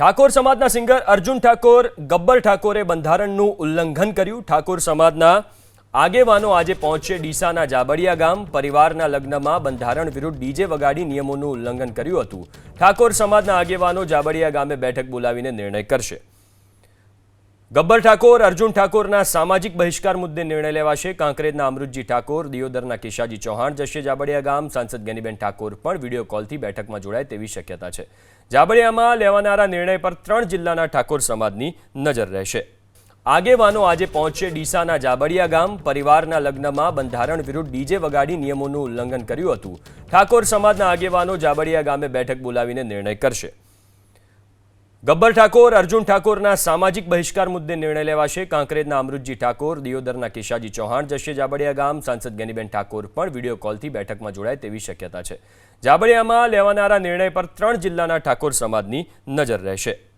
ઠાકોર સમાજના સિંગર અર્જુન ઠાકોર ગબ્બર ઠાકોરે બંધારણનું ઉલ્લંઘન કર્યું. ઠાકોર સમાજના આગેવાનો આજે પહોંચશે ડીસાના જાબડિયા ગામ. પરિવારના લગ્નમાં બંધારણ વિરુદ્ધ ડીજે વગાડી નિયમોનું ઉલ્લંઘન કર્યું હતું. ઠાકોર સમાજના આગેવાનો જાબડિયા ગામે બેઠક બોલાવીને નિર્ણય કરશે. ગબ્બર ઠાકોર, અર્જુન ઠાકોરના સામાજિક બહિષ્કાર મુદ્દે નિર્ણય લેવાશે. કાંકરેજના અમૃતજી ઠાકોર, દિયોદરના કેશાજી ચૌહાણ જશે જાબડિયા ગામ, સાંસદ ગેનીબેન ઠાકોર પણ વીડિયો કોલથી બેઠકમાં જોડાય તેવી શક્યતા છે. જાબડિયામાં લેવાનારા નિર્ણય પર ત્રણ જિલ્લાના ઠાકોર સમાજની નજર રહેશે. આગેવાનો આજે પહોંચશે ડીસાના જાબડિયા ગામ. પરિવારના લગ્નમાં બંધારણ વિરુદ્ધ ડીજે વગાડી નિયમોનું ઉલ્લંઘન કર્યું હતું. ઠાકોર સમાજના આગેવાનો જાબડિયા ગામે બેઠક બોલાવીને નિર્ણય કરશે. ગબ્બર ઠાકોર, અર્જુન ઠાકોરના સામાજિક બહિષ્કાર મુદ્દે નિર્ણય લેવાશે. કાંકરેજના અમૃતજી ઠાકોર, દિયોદરના કેશાજી ચૌહાણ, જશે જાબડિયા ગામ, સાંસદ ગેનીબેન ઠાકોર પણ વીડિયો કોલથી બેઠકમાં જોડાય તેવી શક્યતા છે. જાબડિયામાં લેવાનારા નિર્ણય પર ત્રણ જિલ્લાના ઠાકોર સમાજની નજર રહેશે.